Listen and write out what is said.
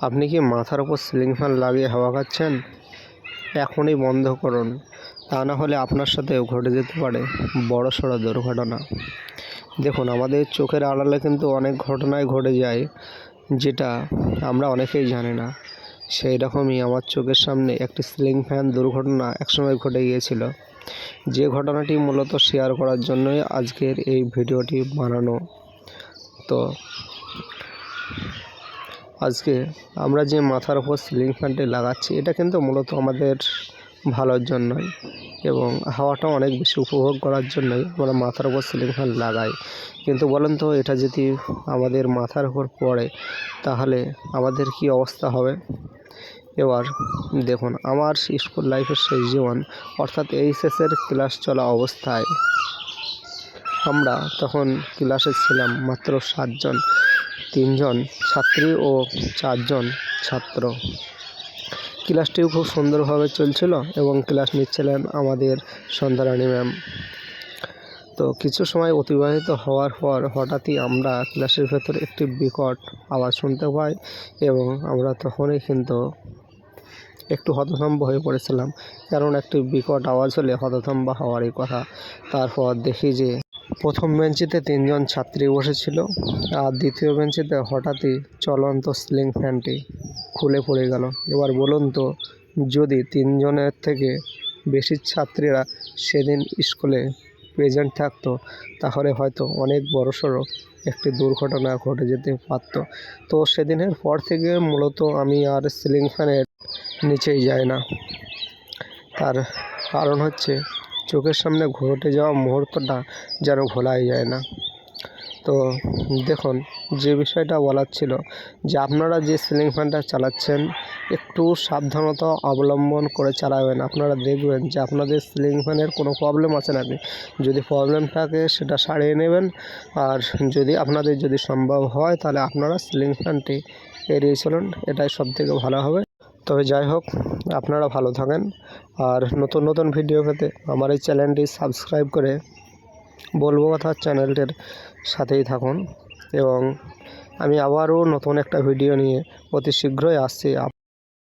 আপনি কি মাথার ওপর সিলিং ফ্যান লাগিয়ে হাওয়া খাচ্ছেন? এখনই বন্ধ করুন। তা না হলে আপনার সাথেও ঘটে যেতে পারে। বড় সড়ো দুর্ঘটনা। দেখুন, আমাদের চোখের আড়ালে কিন্তু অনেক ঘটনাই ঘটে যায়, যেটা আমরা অনেকেই জানি না। সেই রকমই আমার চোখের সামনে একটি সিলিং ফ্যান দুর্ঘটনা একসময় ঘটে গিয়েছিল। যে ঘটনাটি মূলত শেয়ার করার জন্যই আজকের এই ভিডিওটি বানানো। তো আজকে আমরা যে মাথার ওপর সিলিং ফ্যানটি লাগাচ্ছি, এটা কিন্তু মূলত আমাদের ভালোর জন্যই এবং হাওয়াটা অনেক বেশি উপভোগ করার জন্যই আমরা মাথার ওপর সিলিং ফ্যান লাগাই। কিন্তু বলেন তো, এটা যদি আমাদের মাথার ওপর পড়ে, তাহলে আমাদের কি অবস্থা হবে? এবার দেখুন, আমার স্কুল লাইফের শেষ জীবন, অর্থাৎ এইচএসের ক্লাস চলা অবস্থায় আমরা তখন ক্লাসে ছিলাম মাত্র সাতজন। তিনজন, ছাত্রী ও চারজন ছাত্র। ক্লাসটিও খুব সুন্দরভাবে চলছিল এবং ক্লাস নিচ্ছিলেন আমাদের সন্ধ্যারানী ম্যাম। তো কিছু সময় অতিবাহিত হওয়ার পর হঠাৎই আমরা ক্লাসের ভেতরে একটি বিকট আওয়াজ শুনতে পাই এবং আমরা তখনই কিন্তু একটু হতভম্ব হয়ে পড়েছিলাম। কারণ একটি বিকট আওয়াজ হলে হতভম্ব হওয়ারই কথা। তারপর দেখি যে প্রথম বেঞ্চিতে তিনজন ছাত্রী বসেছিল আর দ্বিতীয় বেঞ্চিতে হঠাৎই চলন্ত সিলিং ফ্যানটি খুলে পড়ে গেল। এবার বলুন তো, যদি তিনজনের থেকে বেশি ছাত্রীরা সেদিন স্কুলে প্রেজেন্ট থাকতো, তাহলে হয়তো অনেক বড়সড় একটি দুর্ঘটনা ঘটে যেতে পারত। তো সেদিনের পর থেকে মূলত আমি আর সিলিং ফ্যানের নিচেই যাই না। তার কারণ হচ্ছে চোখের সামনে ঘটে যাওয়া মুহূর্তটা যেন ভোলাই যায় না। তো দেখুন, যে বিষয়টা বলার ছিল যে আপনারা যে সিলিং ফ্যানটা চালাচ্ছেন, একটু সাবধানতা অবলম্বন করে চালাবেন। আপনারা দেখবেন যে আপনাদের সিলিং ফ্যানের কোনো প্রবলেম আছে নাকি যদি প্রবলেম থাকে, সেটা সারিয়ে নেবেন। আর যদি আপনাদের যদি সম্ভব হয়, তাহলে আপনারা সিলিং ফ্যানটি এড়িয়ে চলুন। এটাই সবথেকে ভালো হবে। তবে যাই হোক, আপনারা ভালো থাকেন। আর নতুন নতুন ভিডিও পেতে আমার এই চ্যানেলটি সাবস্ক্রাইব করে বলব কথা চ্যানেলটির সাথেই থাকুন। এবং আমি আবারও নতুন একটা ভিডিও নিয়ে অতি শীঘ্রই আসছি।